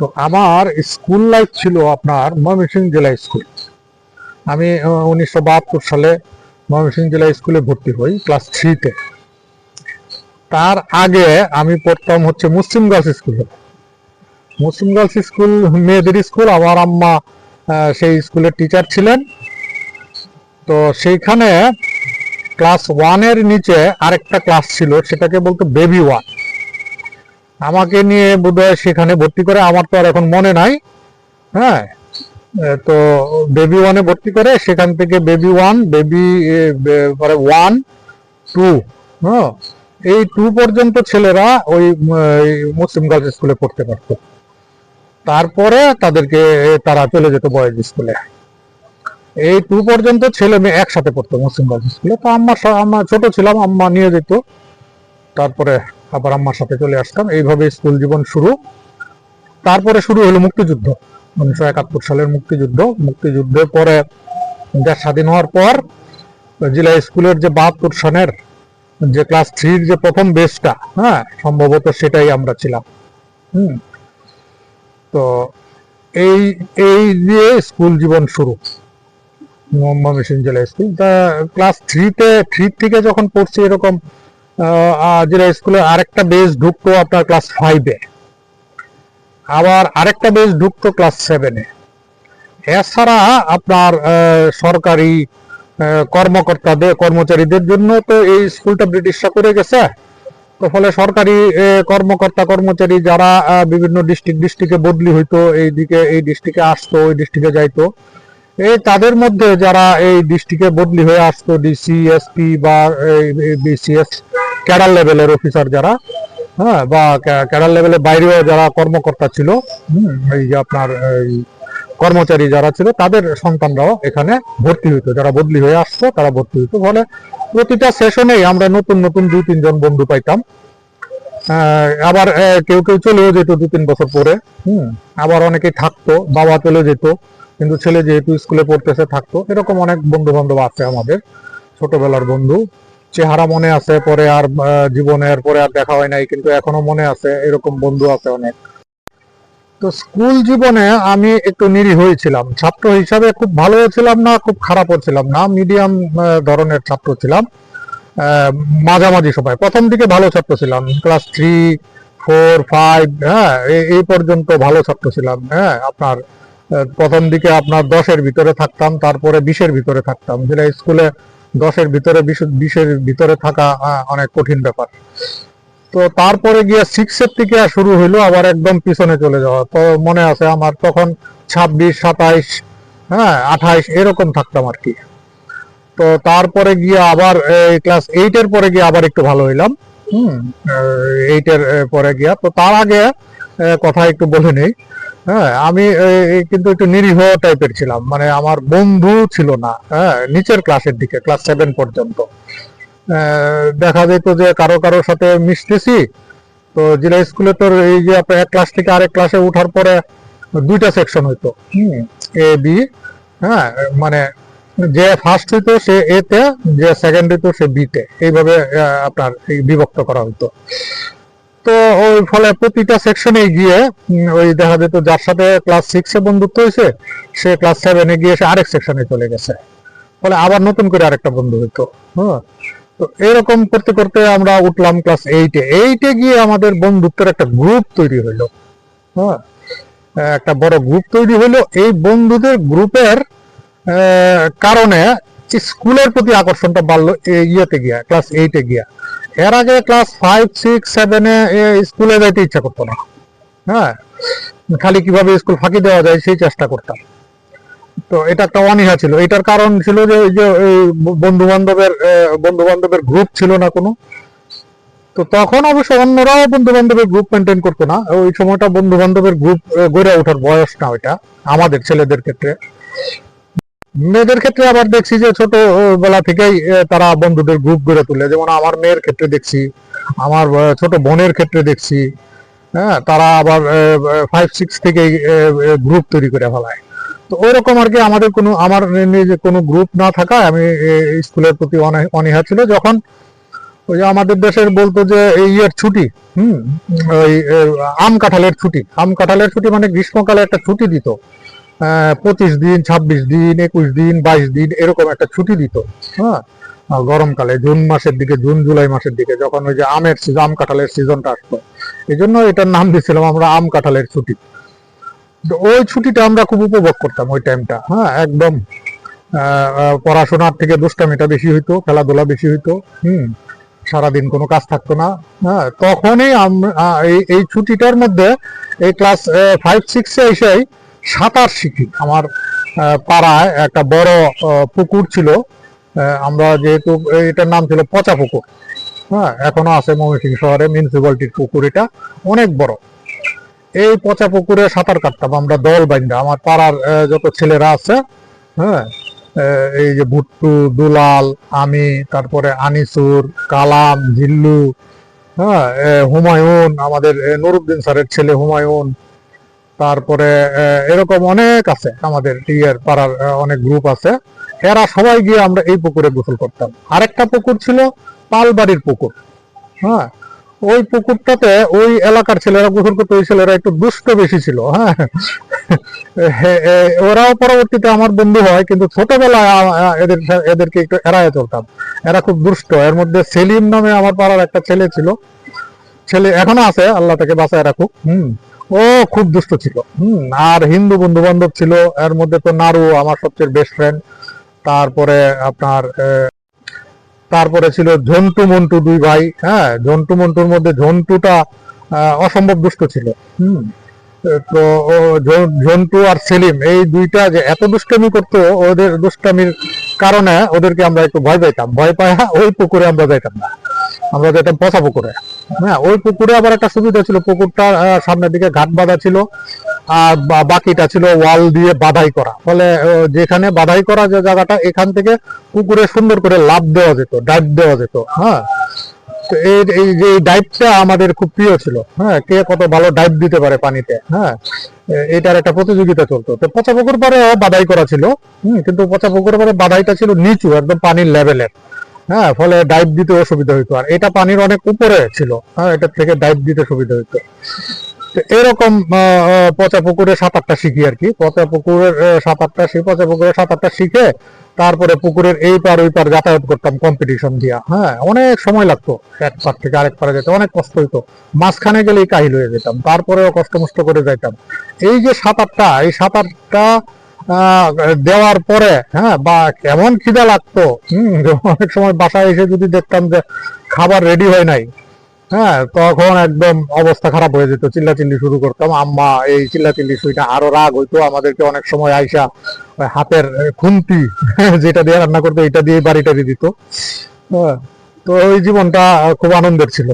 তো আমার school life ছিল আপনার ময়মনসিংহ জেলা স্কুল। আমি উনিশশো বাহাত্তর সালে ময়মনসিংহ জেলা স্কুলে ভর্তি হই, ক্লাস থ্রিতে। তার আগে আমি পড়তাম হচ্ছে মুসলিম গার্লস স্কুলে। মুসলিম গার্লস স্কুল, মেয়েদের স্কুল, আমার আম্মা সেই স্কুলের টিচার ছিলেন। তো সেইখানে ক্লাস ওয়ানের নিচে আরেকটা ক্লাস ছিল, সেটাকে বলতো বেবি ওয়ান। আমাকে নিয়ে বোধহয় সেখানে ভর্তি করে, আমার তো আর এখন মনে নাই। হ্যাঁ তো বেবি ওয়ানে ভর্তি করে, সেখান থেকে বেবি ওয়ান বেবি পরে ওয়ান টু হ্যাঁ এই টু পর্যন্ত ছেলেরা ওই মুসলিম গার্লস স্কুলে পড়তে পারতো। তারপরে তাদেরকে তারা চলে যেত বয়েজ স্কুলে এই টু পর্যন্ত ছেলে মেয়ে একসাথে পড়তো মুসলিম গার্লস স্কুলে তো আম্মা আম্মা ছোট ছিলাম, আম্মা নিয়ে যেত। তারপরে আবার আম্মার সাথে চলে আসতাম। এইভাবে স্কুল জীবন শুরু। তারপরে শুরু হলো মুক্তিযুদ্ধ। উনিশশো একাত্তর সালের মুক্তিযুদ্ধ। মুক্তিযুদ্ধের পরে দেশ স্বাধীন হওয়ার পর জেলা স্কুলের যে বাহাত্তর সনের যে ক্লাস থ্রির যে প্রথম বেসটা হ্যাঁ সম্ভবত সেটাই আমরা ছিলাম। হুম। তো এই এই যে স্কুল জীবন শুরু ময়মনসিংহ জেলা স্কুল, তা ক্লাস থ্রিতে থ্রি থেকে যখন পড়ছি এরকম স্কুলে আরেকটা ঢুকতো আপনার ক্লাস ফাইভে আবার আরেকটা ঢুকতো ক্লাস সেভেনে এছাড়া আপনার সরকারি কর্মকর্তাদের, কর্মচারীদের জন্য তো এই স্কুলটা ব্রিটিশরা করে গেছে। তো ফলে সরকারি কর্মকর্তা, কর্মচারী যারা বিভিন্ন ডিস্ট্রিক্ট ডিস্ট্রিক্টে বদলি হইতো, এই দিকে, এই ডিস্ট্রিক্টে আসতো, ওই ডিস্ট্রিক্টে যাইতো। এই তাদের মধ্যে যারা এই ডিস্ট্রিক্টে বদলি হয়ে আসতো ডিসি এসপি বা বিসিএস ক্যাডার লেভেলের অফিসার যারা হ্যাঁ বা ক্যা- ক্যাডার লেভেলের বাইরেও যারা কর্মকর্তা ছিল এই যে আপনার কর্মচারী যারা ছিল, তাদের সন্তানরাও এখানে ভর্তি হইতো। যারা বদলি হয়ে আসতো, তারা ভর্তি হইতো। ফলে প্রতিটা সেশনেই আমরা নতুন নতুন দুই তিনজন বন্ধু পাইতাম। আবার কেউ কেউ চলেও যেত দু, তিন বছর পরে। হুম, আবার অনেকেই থাকতো, বাবা চলে যেত, কিন্তু ছেলে যেহেতু স্কুলে পড়তেছে, থাকতো। এরকম অনেক বন্ধু বান্ধব আছে আমাদের, ছোটবেলার বন্ধু। চেহারা মনে আছে, পরে আর জীবনের পরে আর দেখা হয় নাই, কিন্তু এখনও মনে আছে, এরকম বন্ধু আছে অনেক। তো স্কুল জীবনে আমি একটু নিরীহ ছিলাম। ছাত্র হিসাবে খুব ভালো ছিলাম না, খুব খারাপও ছিলাম না, মিডিয়াম ধরনের ছাত্র ছিলাম। মাঝামাঝি সময়, প্রথম দিকে ভালো ছাত্র ছিলাম, ক্লাস থ্রি, ফোর, ফাইভ হ্যাঁ এই পর্যন্ত ভালো ছাত্র ছিলাম হ্যাঁ আপনার প্রথম দিকে আপনার দশের ভিতরে থাকতাম, তারপরে বিশের ভিতরে থাকতাম। যেটা স্কুলে দশের ভিতরে, বিশের ভিতরে থাকা অনেক কঠিন ব্যাপার। তো তারপরে গিয়ে সিক্সের থেকে শুরু হইল, আবার একদম পিছনে চলে যাওয়া। তো মনে আছে আমার তখন ছাব্বিশ, সাতাইশ হ্যাঁ আঠাইশ, এরকম থাকতাম আর কি। তো তারপরে গিয়ে আবার ক্লাস এইটের পরে গিয়ে আবার একটু ভালো হইলাম। হুম এইটের পরে গিয়া। তো তার আগে কথা একটু বলে নেই। হ্যাঁ আমি কিন্তু একটু নিরীহ টাইপের ছিলাম। মানে আমার বন্ধু ছিল না হ্যাঁ নিচের ক্লাসের দিকে ক্লাস সেভেন পর্যন্ত। দেখা যেত যে কারও কারোর সাথে মিশতেছি। তো জেলা স্কুলে তোর এই যে এক ক্লাস থেকে আরেক ক্লাসে উঠার পরে দুইটা সেকশন হইতো এ বি হ্যাঁ মানে যে ফার্স্ট হইতো সে এ তে যে সেকেন্ড হইতো সে বি তে এইভাবে আপনার বিভক্ত করা হইতো। তো ওই ফলে প্রতিটা সেকশনে গিয়ে ওই দেখা যেত যার সাথে ক্লাস সিক্সে বন্ধুত্ব হয়েছে, সে ক্লাস সেভেনে গিয়ে সে আরেক সেকশনে চলে গেছে। ফলে আবার নতুন করে আরেকটা বন্ধু হইতো হ্যাঁ? তো এরকম করতে করতে আমরা উঠলাম ক্লাস এইটে এইটে গিয়ে আমাদের বন্ধুত্বের একটা গ্রুপ তৈরি হইল হ্যাঁ? একটা বড় গ্রুপ তৈরি হইল। এই বন্ধুদের গ্রুপের কারণে স্কুলের প্রতি আকর্ষণটা বাড়লো ইয়েতে গিয়া ক্লাস এইটে গিয়া। এর আগে ক্লাস ফাইভ সিক্স সেভেনে স্কুলে যাইতে ইচ্ছা করতো না। হ্যাঁ? খালি কীভাবে স্কুল ফাঁকি দেওয়া যায় সেই চেষ্টা করতাম। তো এটা একটা অনীহা ছিল। এটার কারণ ছিল যে যে বন্ধু বান্ধবের বন্ধু বান্ধবের গ্রুপ ছিল না কোনো। তো তখন অবশ্য অন্যরাও বন্ধু বান্ধবের গ্রুপ মেনটেন করতো না। ওই সময়টা বন্ধু বান্ধবের গ্রুপ গড়ে ওঠার বয়স না ওইটা, আমাদের ছেলেদের ক্ষেত্রে। মেয়েদের ক্ষেত্রে আবার দেখছি যে ছোট বেলা থেকেই তারা বন্ধুদের গ্রুপ গড়ে তোলে। যেমন আমার মেয়ের ক্ষেত্রে দেখছি, আমার ছোট বোনের ক্ষেত্রে দেখছি হ্যাঁ তারা আবার ফাইভ সিক্স থেকে গ্রুপ তৈরি করে ফেলায়। তো ওইরকম আর কি আমাদের কোনো, আমার নিজে কোনো গ্রুপ না থাকায় আমি স্কুলের প্রতি অনে- অনীহা ছিল। যখন ওই আমাদের দেশের বলতো যে এই ইয়ের ছুটি, হুম, ওই আম কাঁঠালের ছুটি। আম কাঁঠালের ছুটি মানে গ্রীষ্মকালে একটা ছুটি দিত। পঁচিশ দিন, ছাব্বিশ দিন, একুশ দিন, বাইশ দিন এরকম একটা ছুটি দিত। হ্যাঁ? গরমকালে জুন মাসের দিকে, জুন, জুলাই মাসের দিকে যখন ওই যে আমের আম কাঁঠালের সিজনটা আসতো এই জন্য এটার নাম দিয়েছিলাম আমরা আম কাঁঠালের ছুটি। ওই ছুটিটা আমরা খুব উপভোগ করতাম ওই টাইমটা হ্যাঁ? একদম পড়াশোনার থেকে দুষ্টামিটা বেশি হইতো, খেলাধুলা বেশি হইতো, হুম? সারাদিন কোনো কাজ থাকতো না হ্যাঁ? তখনই এই ছুটিটার মধ্যে এই ক্লাস ফাইভ সিক্সে এসেই সাঁতার শিখি। আমার পাড়ায় একটা বড় পুকুর ছিল। আমরা যেহেতু, এটার নাম ছিল পচা পুকুর। হ্যাঁ এখনও আছে ময়মনসিংহ শহরে মিউনিসিপালিটির পুকুর এটা। অনেক বড়। এই পচা পুকুরে সাঁতার কাটতাম আমরা, দল বাইন্দা। আমার পাড়ার যত ছেলেরা আছে হ্যাঁ এই যে ভুট্টু, দুলাল, আমি, তারপরে আনিসুর, কালাম, জিল্লু হ্যাঁ হুমায়ুন, আমাদের নুরুদ্দিন স্যারের ছেলে হুমায়ুন তারপরে এরকম অনেক আছে আমাদের ইয়ের পাড়ার অনেক গ্রুপ আছে। এরা সবাই গিয়ে আমরা এই পুকুরে গোসল করতাম। আরেকটা পুকুর ছিল পালবাড়ির পুকুর। হ্যাঁ ওই পুকুরটাতে ওই এলাকার ছেলেরা গোসল করতো, ওই ছেলেরা একটু দুষ্ট বেশি ছিল হ্যাঁ। ওরাও পরবর্তীতে আমার বন্ধু হয়, কিন্তু ছোটবেলায় এদের, এদেরকে একটু এড়ায় চলতাম। এরা খুব দুষ্ট। এর মধ্যে সেলিম নামে আমার পাড়ার একটা ছেলে ছিল। ছেলে এখনও আছে, আল্লাহ তাকে বাঁচায় রাখুক, হুম। ও, খুব দুষ্ট ছিল। হুম, আর হিন্দু বন্ধু বান্ধব ছিল। এর মধ্যে তো নারু আমার সবচেয়ে বেস্ট ফ্রেন্ড তারপরে আপনার তারপরে ছিল ঝন্টু মন্টু দুই ভাই। হ্যাঁ ঝন্টু মন্টুর মধ্যে ঝন্টুটা অসম্ভব দুষ্ট ছিল। হুম, তো ঝন্টু আর সেলিম এই দুইটা যে এত দুষ্টামি করতো, ওদের দুষ্টামির কারণে ওদেরকে আমরা একটু ভয় পেতাম ভয় পায় ওই পুকুরে আমরা যাইতাম না। আমরা যেতাম পচা পুকুরে। হ্যাঁ ওই পুকুরে আবার একটা সুবিধা ছিল পুকুরটা সামনের দিকে ঘাট বাঁধা ছিল আর বাকিটা ছিল ওয়াল দিয়ে বাধাই করা। ফলে যেখানে বাধাই করা যে জায়গাটা এখান থেকে পুকুরে সুন্দর করে লাভ দেওয়া যেত ডাইভ দেওয়া যেত হ্যাঁ। তো এই এই যে ডাইভটা আমাদের খুব প্রিয় ছিল হ্যাঁ কে কত ভালো ডাইভ দিতে পারে পানিতে হ্যাঁ এটার একটা প্রতিযোগিতা চলতো। তো পচা পুকুর পারে বাধাই করা ছিল হুম, কিন্তু পচা পুকুর পারে বাধাইটা ছিল নিচু একদম পানির লেভেলের হ্যাঁ ফলে ডাইভ দিতে অসুবিধা হইতো। আর এটা পানির অনেক উপরে ছিল। হ্যাঁ এটার থেকে ডাইভ দিতে সুবিধা হইতো। এরকম পচা পুকুরে সাঁতারটা শিখি আর কি। পচা পুকুরের সাঁতারটা সেই পচা পুকুরে সাঁতারটা শিখে তারপরে পুকুরের এই পার ওই পার যাতায়াত করতাম কম্পিটিশন দিয়া। হ্যাঁ অনেক সময় লাগতো এক পার থেকে আরেক পারে যেতে। অনেক কষ্ট হইতো। মাঝখানে গেলেই কাহিল হয়ে যেতাম। তারপরেও কষ্ট মষ্ট করে যাইতাম। এই যে সাঁতারটা এই সাঁতারটা আহ, দেওয়ার পরে হ্যাঁ বা কেমন খিদা লাগতো অনেক সময় বাসায় এসে যদি দেখতাম যে খাবার রেডি হয় নাই হ্যাঁ তখন একদম অবস্থা খারাপ হয়ে যেত চিল্লাচিল্লি শুরু করতাম আম্মা এই চিল্লাচিল্লি শুইটা আরও রাগ হইতো আমাদেরকে অনেক সময় আইসা হাতের খুন্তি যেটা দিয়ে রান্না করতো এটা দিয়ে বাড়িটা দিয়ে দিত। হ্যাঁ, তো ওই জীবনটা খুব আনন্দের ছিল।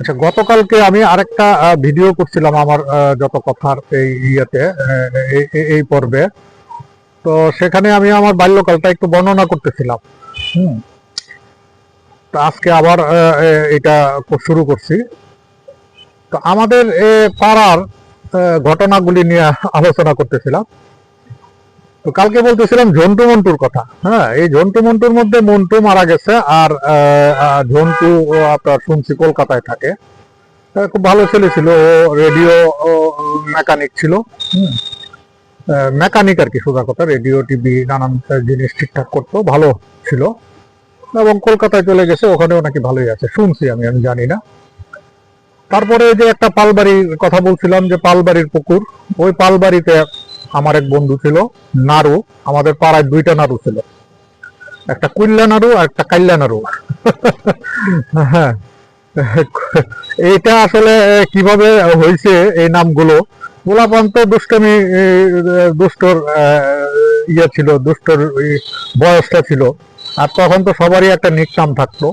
আচ্ছা গতকালকে আমি আরেকটা ভিডিও করছিলাম আমার যত কথার এই ইয়েতে এই- পর্বে। তো সেখানে আমি আমার বাল্যকালটা একটু বর্ণনা করতেছিলাম। তো আজকে আবার এটা শুরু করছি। তো আমাদের পাড়ার ঘটনাগুলি নিয়ে আলোচনা করতেছিলাম। তো কালকে বলতেছিলাম ঝন্টু মন্টুর কথা। হ্যাঁ এই ঝন্টু মন্টুর মধ্যে মন্টু মারা গেছে আর ঝন্টু আপনার শুনছি কলকাতায় থাকে। খুব ভালো ছেলে ছিল, ও রেডিও মেকানিক ছিল। মেকানিক আর কি সোজা কথা, রেডিও, টিভি, নানান জিনিস ঠিকঠাক করতো, ভালো ছিল। এবং কলকাতায় চলে গেছে, ওখানেও নাকি ভালোই আছে, শুনছি আমি আমি জানি না। তারপরে যে একটা পালবাড়ির কথা বলছিলাম, যে পালবাড়ির পুকুর, ওই পালবাড়িতে আমার এক বন্ধু ছিল নাড়ু আমাদের পাড়ায় দুইটা নাড়ু ছিল। একটা কুল্লা নাড়ু আর একটা কাল্লা নাড়ু হ্যাঁ। এইটা আসলে কীভাবে হয়েছে এই নামগুলো? গোলাপান তো দুষ্টমি দুষ্টর ইয়ে ছিল, দুষ্টর বয়সটা ছিল। আর তখন তো সবারই একটা নিক নাম থাকতো।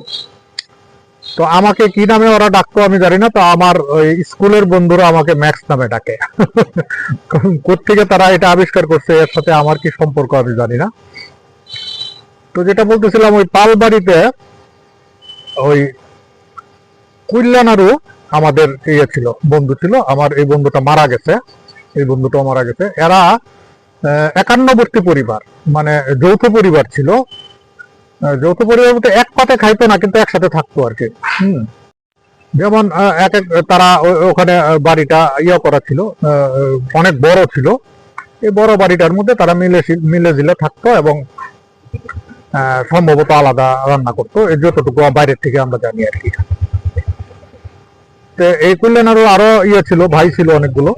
তো আমাকে কি নামে ওরা ডাকতো আমি জানি না, তো আমার ওই স্কুলের বন্ধুরা আমাকে ম্যাক্স নামে ডাকে। কোথেকে তারা এটা আবিষ্কার করছে, এর সাথে আমার কি সম্পর্ক আমি জানি না। তো যেটা বলতেছিলাম, ওই পালবাড়িতে ওই কুল্যানারু আমাদের ইয়ে ছিল, বন্ধু ছিল, আমার এই বন্ধুটা মারা গেছে, এই বন্ধুটাও মারা গেছে। এরা একান্নবর্তী পরিবার মানে যৌথ পরিবার ছিল। যৌথ পরিবার বলতে এক পাতে খাইতো না, কিন্তু একসাথে থাকতো আর কি। যেমন এক এক তারা ওখানে বাড়িটা ইয়ে করা ছিল অনেক বড় ছিল। এই বড় বাড়িটার মধ্যে তারা মিলে মিলে জিলে থাকতো এবং সম্ভবত আলাদা রান্না করতো। এই যতটুকু বাইরের থেকে আমরা জানি আর কি। এই কল্যাণারও আরও ইয়ে ছিল, ভাই ছিল অনেকগুলো।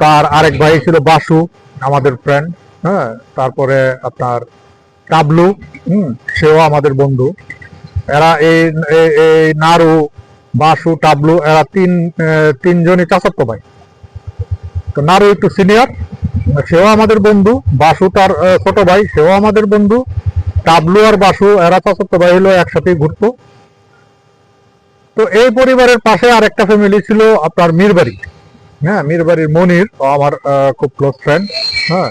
তার আরেক ভাই ছিল বাসু, আমাদের ফ্রেন্ড হ্যাঁ। তারপরে আপনার টাবলু হুম, সেও আমাদের বন্ধু। এরা এই নাড়ু বাসু টাবলু এরা তিন তিনজনই চাচাতো ভাই। তো নারু একটু সিনিয়র সেও আমাদের বন্ধু, বাসু তার ছোট ভাই, সেও আমাদের বন্ধু। টাবলু আর বাসু, এরা চাচাতো ভাই হলো একসাথেই ঘুরতো। তো এই পরিবারের পাশে আরেকটা ফ্যামিলি ছিল আপনার মীরবাড়ি। হ্যাঁ মীরবাড়ির মনির আমার খুব ক্লোজ ফ্রেন্ড হ্যাঁ।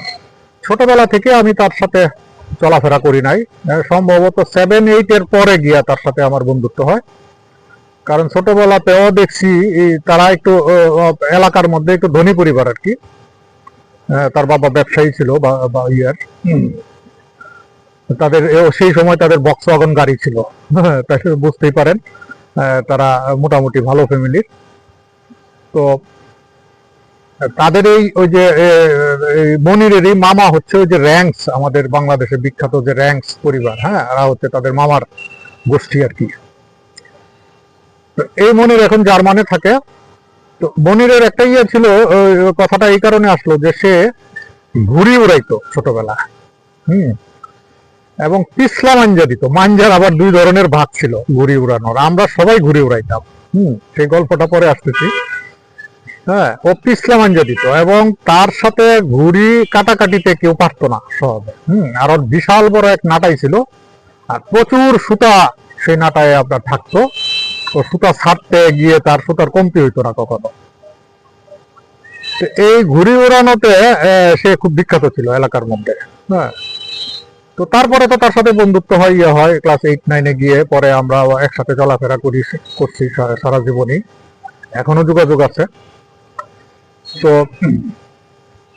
ছোটবেলা থেকে আমি তার সাথে চলাফেরা করি নাই। সম্ভবত সেভেন এইট এর পরে গিয়া তার সাথে আমার বন্ধুত্ব হয়। কারণ ছোটবেলাতেও দেখছি তারা একটু এলাকার মধ্যে একটু ধনী পরিবার আর কি। তার বাবা ব্যবসায়ী ছিল বা ইয়ার। তাদের সেই সময় তাদের বক্স ওয়াগন গাড়ি ছিল। তাই বুঝতেই পারেন তারা মোটামুটি ভালো ফ্যামিলির তো তাদের এই, ওই যে মনিরেরই মামা হচ্ছে ওই যে র্যাঙ্কস, আমাদের বাংলাদেশে বিখ্যাত যে র্যাঙ্কস পরিবার হ্যাঁ? এরা হচ্ছে তাদের মামার গোষ্ঠী আর কি। এই মনির এখন জার্মানে থাকে। তো মনিরের একটা ইয়ে ছিল কথাটা এই কারণে আসলো যে সে ঘুড়ি উড়াইতো ছোটবেলা হুম? এবং পিছলা মাঞ্জা দিত। মাঞ্জার আবার দুই ধরনের ভাগ ছিল, ঘুড়ি উড়ানোর। আমরা সবাই ঘুড়ি উড়াইতাম, হুম? সেই গল্পটা পরে আসতেছি। হ্যাঁ ও মাঞ্জা দিত এবং তার সাথে ঘুড়ি কাটাকাটিতে কেউ পারতো না সহজে হুম, আর ওর বিশাল বড় এক নাটাই ছিল, আর প্রচুর সুতা সেই নাটায় আপনার থাকতো। ও সুতা ছাড়তে গিয়ে তার সুতার কমতি হইতো না কখনো। তো এই ঘুড়ি উড়ানোতে সে খুব বিখ্যাত ছিল এলাকার মধ্যে। হ্যাঁ তো তারপরে তো তার সাথে বন্ধুত্ব হয় ইয়ে হয়, ক্লাস এইট, নাইনে গিয়ে পরে আমরা একসাথে চলাফেরা করি, করছি সারা জীবনই। এখনও যোগাযোগ আছে। তো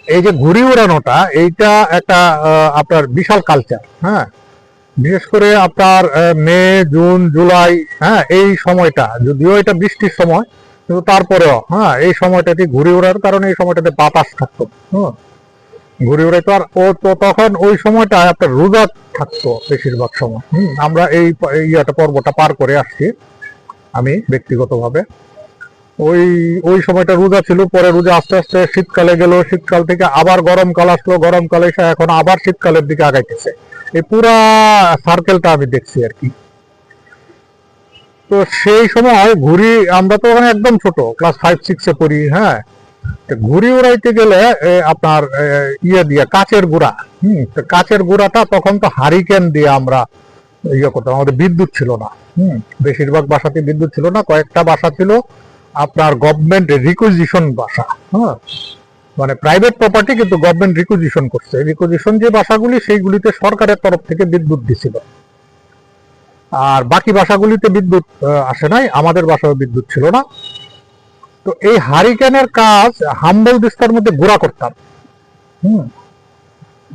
এই যে ঘুড়ি উড়ানোটা এইটা একটা আপনার বিশাল কালচার হ্যাঁ? বিশেষ করে আপনার মে জুন জুলাই হ্যাঁ এই সময়টা যদিও এটা বৃষ্টির সময় কিন্তু তারপরেও হ্যাঁ এই সময়টাতে ঘুড়ি ওড়ার কারণে এই সময়টাতে বাতাস থাকতো হ্যাঁ ঘুরে উড়াইতো আর ও তো তখন ওই সময়টা আপনার রোজা থাকতো বেশিরভাগ সময় হুম, আমরা এই ইয়াটা পর্বটা পার করে আসছি আমি ব্যক্তিগতভাবে। ওই ওই সময়টা রোজা ছিল, পরে রোজা আস্তে আস্তে শীতকালে গেল, শীতকাল থেকে আবার গরমকাল আসলো, গরমকালে এসে এখন আবার শীতকালের দিকে আগাইতেছে। এই পুরা সার্কেলটা আমি দেখছি আর কি। তো সেই সময় ঘুড়ি আমরা তো ওখানে একদম ছোট ক্লাস ফাইভ সিক্সে পড়ি হ্যাঁ। ঘুড়ি উড়াইতে গেলে আপনার ইয়ে দিয়ে, কাচের গুড়া, হম কাচের গুড়াটা তখন তো হারিকেন দিয়ে আমরা ইয়ে করতাম, আমাদের বিদ্যুৎ ছিল না, হম। বেশিরভাগ বাসাতে বিদ্যুৎ ছিল না, কয়েকটা বাসা ছিল আপনার গভর্নমেন্ট রিকুইজিশন বাসা হ্যাঁ? মানে প্রাইভেট প্রপার্টি কিন্তু গভর্নমেন্ট রিকুইজিশন করছে। রিকুইজিশন যে বাসাগুলি সেইগুলিতে সরকারের তরফ থেকে বিদ্যুৎ দিছিল। আর বাকি বাসাগুলিতে বিদ্যুৎ আসে নাই আমাদের বাসায় বিদ্যুৎ ছিল না। তো এই হারিকেনের কাজ হাম্বল দিস্তার মধ্যে গুড়া করতাম। হুম?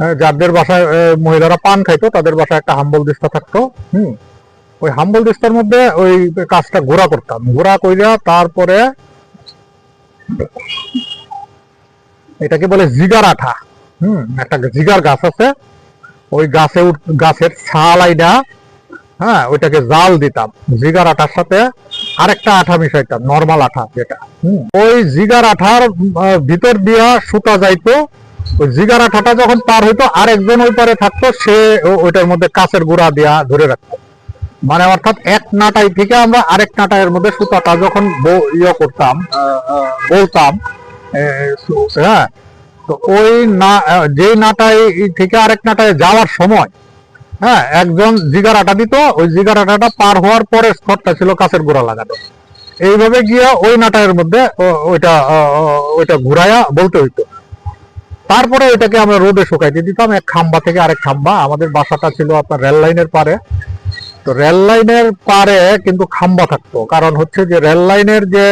আহ, যাদের বাসায় মহিলারা পান খাইতো তাদের বাসায় একটা হাম্বল দিস্তা থাকতো। হুম? ওই হাম্বল দিস্তার মধ্যে ওই কাজটা গুড়া করতাম। গুড়া কইরা তারপরে এটাকে বলে জিগার আঠা। হুম, একটা জিগার গাছ আছে। ওই গাছে গাছের ছাল আইডা হ্যাঁ ওইটাকে জাল দিতাম। জিগার আঠার সাথে আরেকটা আঠা মিশাইতাম নর্মাল আঠা যেটা। ওই জিগার আঠার ভিতর দিয়া সুতা যাইতো। ওই জিগার আঠাটা যখন পার হইতো, আরেকজন ওই পারে থাকতো, সে ওইটার মধ্যে কাছের গুঁড়া দিয়া ধরে রাখতো। মানে অর্থাৎ এক নাটাই থেকে আমরা আরেক নাটাইয়ের মধ্যে সুতাটা যখন ইয়ে করতাম, বলতাম হ্যাঁ তো ওই না যে নাটাই থেকে আরেক নাটায় যাওয়ার সময় হ্যাঁ একজন জিগার আটা দিত, ওই জিগার আটাটা পার হওয়ার পরে স্তরটা ছিল কাছের গোড়া লাগানো। এইভাবে গিয়া ওই নাটায়ের মধ্যে ওইটা ওইটা ঘুরাইয়া বলতে হইতো। তারপরে ওইটাকে আমরা রোদে শুকাইতে দিতাম, এক খাম্বা থেকে আরেক খাম্বা। আমাদের বাসাটা ছিল আপনার রেল লাইনের পারে। তো রেল লাইনের পারে কিন্তু খাম্বা থাকতো। কারণ হচ্ছে যে রেল লাইনের যে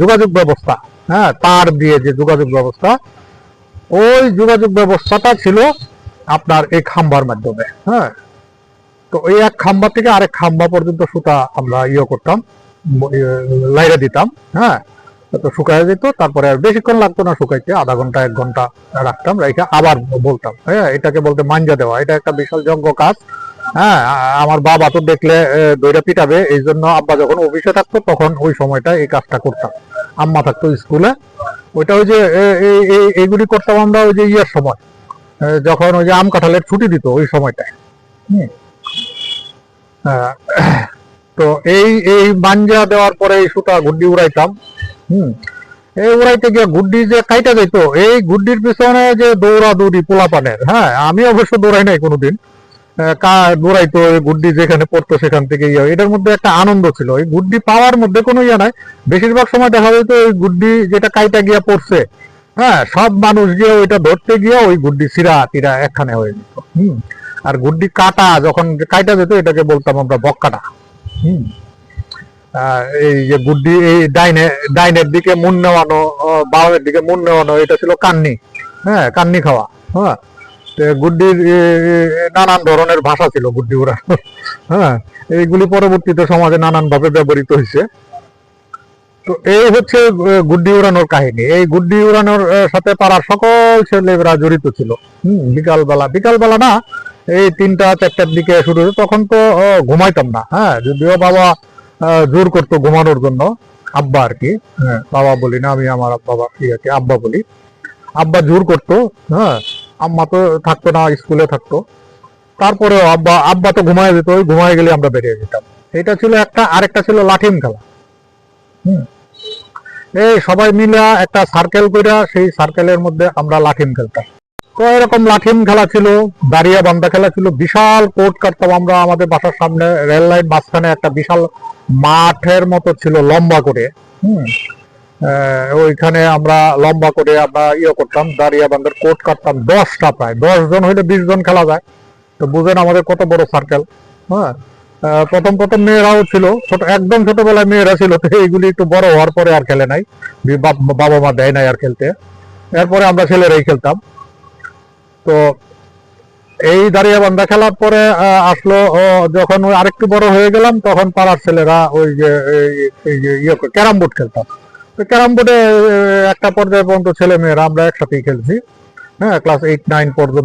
যোগাযোগ ব্যবস্থা হ্যাঁ তার দিয়ে যে যোগাযোগ ব্যবস্থা, ওই যোগাযোগ ব্যবস্থাটা ছিল আপনার এই খাম্বার মাধ্যমে হ্যাঁ। তো এই এক খাম্বা থেকে আরেক খাম্বা পর্যন্ত সুতা আমরা ইয়ে করতাম লাইরে দিতাম হ্যাঁ। তো শুকায় যেত, তারপরে আর বেশিক্ষণ লাগতো না শুকাইতে, আধা ঘণ্টা, এক ঘণ্টা রাখতাম, রেখে আবার বলতাম হ্যাঁ এটাকে বলতে মাঞ্জা দেওয়া, এটা একটা বিশাল যজ্ঞ কাজ হ্যাঁ আমার বাবা তো দেখলে দইটা পিটাবে, এই জন্য আব্বা যখন অফিসে থাকতো, তখন ওই সময়টা এই কাজটা করতাম। আম্মা থাকতো স্কুলে। ওইটা ওই যে এইগুলি করতাম আমরা ওই যে ইয়ের সময়। যখন ওই যে আম কাঁঠালের ছুটি দিত ওই সময়টায়। তো এই এই মাঞ্জা দেওয়ার পরে এই সুতা গুড্ডি উড়াইতাম। হুম। এই উড়াইতে গিয়ে গুড্ডি যে কাইটা যাইতো, এই গুড্ডির পিছনে যে দৌড়া দৌড়ি পোলাপানের হ্যাঁ আমি অবশ্য দৌড়াই নাই কোনোদিন। দৌড়াইতো গুড্ডি যেখানে পড়তো সেখান থেকে ইয়ে এটার মধ্যে একটা আনন্দ ছিল। এই গুড্ডি পাওয়ার মধ্যে কোনো ইয়ে নাই। বেশিরভাগ সময় দেখা যেত ওই গুড্ডি যেটা কাইটা গিয়া পড়ছে হ্যাঁ সব মানুষ গিয়ে ওইটা ধরতে গিয়ে ওই গুড্ডি সিরা টিরা একখানে হয়ে যেত। হম। আর গুড্ডি কাটা, যখন কাইটা যেত, এটাকে বলতাম আমরা বক্কাটা। হম। এই যে গুড্ডি, এই ডাইনে, ডাইনের দিকে মুন নেওয়ানো বামের দিকে মুন নেওয়ানো, এটা ছিল কান্নি। হ্যাঁ কান্নি খাওয়া। হ্যাঁ। গুড্ডির নানান ধরনের ভাষা ছিল গুড্ডি উড়ানো হ্যাঁ এইগুলি পরবর্তীতে সমাজে নানান ভাবে ব্যবহৃত হয়েছে। তো এই হচ্ছে গুড্ডি উড়ানোর কাহিনী। এই গুড্ডি উড়ানোর সাথে পাড়ার সকল ছেলেরা জড়িত ছিল। হম, বিকালবেলা। বিকালবেলা না, এই তিনটা, চারটার দিকে শুরু হতো তখন তো ঘুমাইতাম না। হ্যাঁ যদিও বাবা জোর করতো ঘুমানোর জন্য। আব্বা আর কি হ্যাঁ বাবা বলি না, আমি আমার বাবা ইয়াকে আব্বা বলি। আব্বা জোর করতো হ্যাঁ আম্মা তো থাকতো না, স্কুলে থাকতো। তারপরে আব্বা আব্বা তো ঘুমায় যেত, ওই ঘুমায় গেলে আমরা বেরিয়ে যেতাম। এটা ছিল একটা, আরেকটা ছিল লাঠিম খেলা। হুম। এই সবাই মিলে একটা সার্কেল করে সেই সার্কেলের মধ্যে আমরা লাঠিম খেলতাম। তো এরকম লাঠিম খেলা ছিল দাঁড়িয়ে বান্দা খেলা ছিল, বিশাল কোর্ট কাটতাম আমরা আমাদের বাসার সামনে, রেল লাইন মাঝখানে একটা বিশাল মাঠের মতো ছিল, লম্বা করে। হুম। ওইখানে আমরা লম্বা করে আমরা ইয়ে করতাম, দাঁড়িয়ে বান্ধার কোর্ট কাটতাম দশটা প্রায়। দশ জন হইলে বিশ জন খেলা যায়। তো বুঝেন আমাদের কত বড় সার্কেল হ্যাঁ? প্রথম প্রথম মেয়েরাও ছিল। ছোট, একদম ছোটবেলায় মেয়েরা ছিল। তো এইগুলি একটু বড় হওয়ার পরে আর খেলে নাই। বাবা মা দেয় নাই আর খেলতে। এরপরে আমরা ছেলেরাই খেলতাম। তো এই দাঁড়িয়ে বান্ধা খেলার পরে আসলো যখন আরেকটু বড় হয়ে গেলাম, তখন পাড়ার ছেলেরা ওই যে ইয়ে ক্যারাম বোর্ড খেলতাম। ক্যারাম বোর্ডে একটা পর্যায়ে পর্যন্ত ছেলে মেয়েরা, আমরা একসাথেই খেলছি। হ্যাঁ ক্লাস এইট নাইন পর্যন্ত